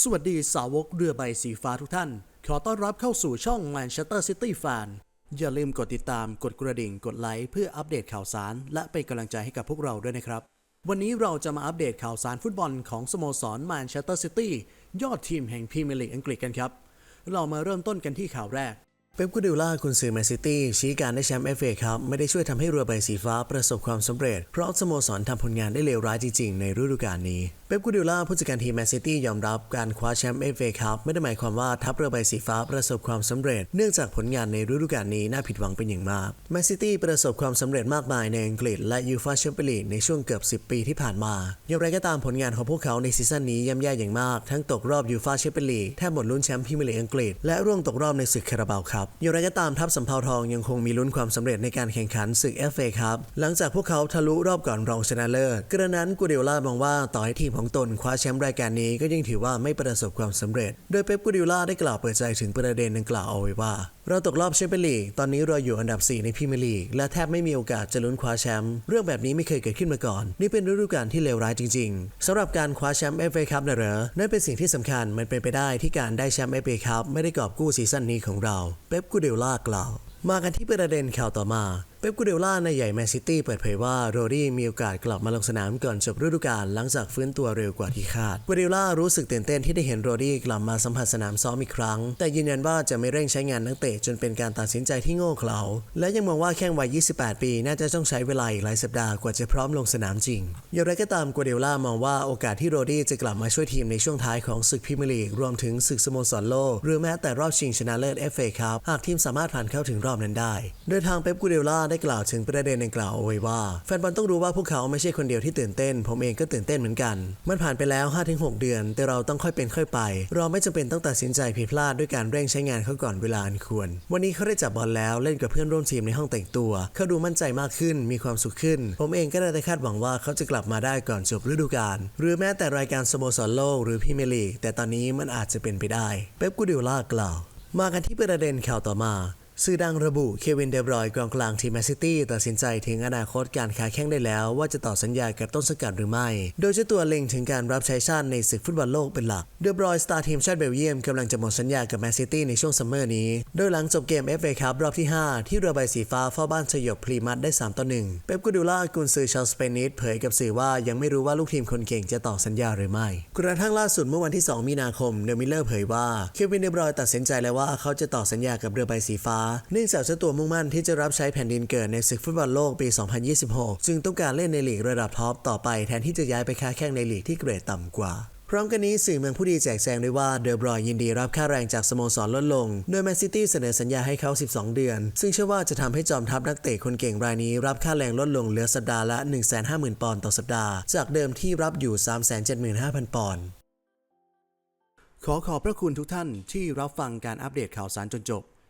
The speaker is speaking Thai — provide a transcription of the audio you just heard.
สวัสดีสาวกเรือใบสีฟ้าทุกท่าน ขอต้อนรับเข้าสู่ช่อง Manchester City Fan อย่าลืมกดติดตามกดกระดิ่งกดไลค์เพื่ออัปเดตข่าวสาร และเป็นกำลังใจให้กับพวกเราด้วยนะครับ วันนี้เราจะมาอัปเดตข่าวสารฟุตบอลของสโมสร Manchester City ยอดทีมแห่งพรีเมียร์ลีกอังกฤษกันครับ เรามาเริ่มต้นกันที่ข่าวแรกเป๊ปกูดิล่าคุณซื้อแมนซิตี้ชี้การได้แชมป์เอฟเอครับ ไม่ได้ช่วยทำให้เรือใบสีฟ้าประสบความสำเร็จ เพราะสโมสรทำผลงานได้เลวร้ายจริงๆ ในฤดูกาลนี้ ป๊ปกูดิล่าผู้จัดการทีมแมนซิตี้ยอมรับการคว้าแชมป์เอฟเอครับไม่ได้หมายความว่าทัพเรือใบสีฟ้าประสบความสำเร็จ เนื่องจากผลงานในฤดูกาลนี้น่าผิดหวังเป็นอย่างมากแมนซิตี้ประสบความสำเร็จมากมายในอังกฤษและยูฟาแชมเปี้ยนลีกในช่วงเกือบ 10 ปีที่ผ่านมา อย่างไรก็ตามผลงานของพวกเขาในซีซั่นนี้ย่ำแย่อย่างมาก ทั้งตกรอบยูฟาแชมเปี้ยนลีกแทบหมดลุ้นแชมป์พรีเมียร์ลีกอังกฤษและร่วงตกรอบในศึกคาราบาวครับอย่างไรก็ตามทัพสำเภาทองยังคงมีลุ้นความสำเร็จในการแข่งขันศึก FA ครับหลังจากพวกเขาทะลุรอบก่อนรองชนะเลิศกระนั้นกูเดล่ามองว่าต่อให้ทีมของตนคว้าแชมป์รายการนี้ก็ยังถือว่าไม่ประสบความสำเร็จ โดยเป๊ปกูเดโอล่าได้กล่าวเปิดใจถึงประเด็นดังกล่าวเอาไว้ว่า เราตกรอบแชมเปี้ยนลีกตอนนี้เราอยู่อันดับ 4 ในพรีเมียร์ลีกและแทบไม่มีโอกาสจะลุ้นคว้าแชมป์เรื่องแบบนี้ไม่เคยเกิดขึ้นมาก่อน นี่เป็นฤดูกาลที่เลวร้ายจริง ๆสำหรับการคว้าแชมป์เอฟเอคัพนะเหรอนั่นเป็นสิ่งที่สำคัญมันเป็นไปได้ที่การได้แชมป์เอฟเอคัพไม่ได้กอบกู้ซีซั่นนี้ของเราเป๊ปกูเดโอล่ากล่าวมากันที่ประเด็นข่าวต่อมา เป๊ปกูเดล่าในใหญ่แมนซิตี้เปิดเผยว่าโรดี้มีโอกาสกลับมาลงสนามก่อนจบฤดูกาลหลังจากฟื้นตัวเร็วกว่าที่คาดกูเดล่ารู้สึกตื่นเต้นที่ได้เห็นโรดี้กลับมาสัมผัสสนามซ้อมอีกครั้ง แต่ยืนยันว่าจะไม่เร่งใช้งานนักเตะจนเป็นการตัดสินใจที่โง่เขลาและยังมองว่าแข้งวัย 28 ปี น่าจะต้องใช้เวลาอีกหลายสัปดาห์กว่าจะพร้อมลงสนามจริง อย่างไรก็ตามกูเดล่ามองว่าโอกาสที่โรดี้จะกลับมาช่วยทีมในช่วงท้ายของศึกพรีเมียร์ลีกรวมถึงศึกสโมสรโลกหรือแม้แต่รอบชิงชนะเลิศ FA ครับหากทีมสามารถผ่านเข้าถึงรอบนั้นได้โดยทางเป๊ปกูเดล่าได้กล่าวถึงประเด็นดังกล่าวเอาไว้ว่า แฟนบอลต้องรู้ว่าพวกเขาไม่ใช่คนเดียวที่ตื่นเต้น ผมเองก็ตื่นเต้นเหมือนกัน มันผ่านไปแล้ว 5-6 เดือน แต่เราต้องค่อยเป็นค่อยไป เราไม่จำเป็นต้องตัดสินใจผิดพลาดด้วยการเร่งใช้งานเขาก่อนเวลาอันควร วันนี้เขาได้จับบอลแล้วเล่นกับเพื่อนร่วมทีมในห้องแต่งตัว เขาดูมั่นใจมากขึ้น มีความสุขขึ้น ผมเองก็ได้แต่คาดหวังว่าเขาจะกลับมาได้ก่อนจบฤดูกาล หรือแม้แต่รายการสโมสรโลกหรือพรีเมียร์ลีก แต่ตอนนี้มันอาจจะเป็นไปได้ เป๊ปกูดิโอล่ากล่าว มากันที่ประเด็นข่าวต่อมา สื่อดังระบุเควินเดบรอยน์กองกลางทีมแมนซิตี้ตัดสินใจถึงอนาคตการค้าแข้งได้แล้วว่าจะต่อสัญญากับต้นสังกัดหรือไม่ โดยเจ้าตัวเล็งถึงการรับใช้ชาติในศึกฟุตบอลโลกเป็นหลัก เดบรอยน์สตาร์ทีมชาติเบลเยียมกำลังจะหมดสัญญากับแมนซิตี้ในช่วงซัมเมอร์นี้ โดยหลังจบเกม FA คัพรอบที่ 5 ที่เรือใบสีฟ้าเฝ้าบ้านสยบพรีมัดได้3ต่อ1เป๊ปกูดิโอล่ากุนซือชาวสเปนิสเผยกับสื่อว่ายังไม่รู้ว่าลูกทีมคนเก่งจะต่อสัญญาหรือไม่ กระทั่งล่าสุดเมื่อวันที่ 2 มีนาคมเดมิเลอร์เผยว่าเควินเดบรอยตัดสินใจแล้วว่าเขาจะต่อสัญญากับเรือใบสีฟ้าเนื่องจากเจ้าตัวมุ่งมั่นที่จะรับใช้แผ่นดินเกิดในศึกฟุตบอลโลกปี 2026 จึงต้องการเล่นในลีกระดับท็อปต่อไปแทนที่จะย้ายไปค้าแข่งในลีกที่เกรดต่ำกว่าพร้อมกันนี้สื่อเมืองผู้ดีแจกแจงด้วยว่าเดอบรอยยินดีรับค่าแรงจากสโมสรลดลง โดยแมนซิตี้เสนอสัญญาให้เขา 12 เดือน ซึ่งเชื่อว่าจะทำให้จอมทัพนักเตะคนเก่งรายนี้รับค่าแรงลดลงเหลือสัปดาห์ละ 150,000 ปอนด์ต่อสัปดาห์ จากเดิมที่รับอยู่ 375,000 ปอนด์ขอขอบพระคุณทุกท่านที่รับฟังการอัปเดตข่าวสารจนจบ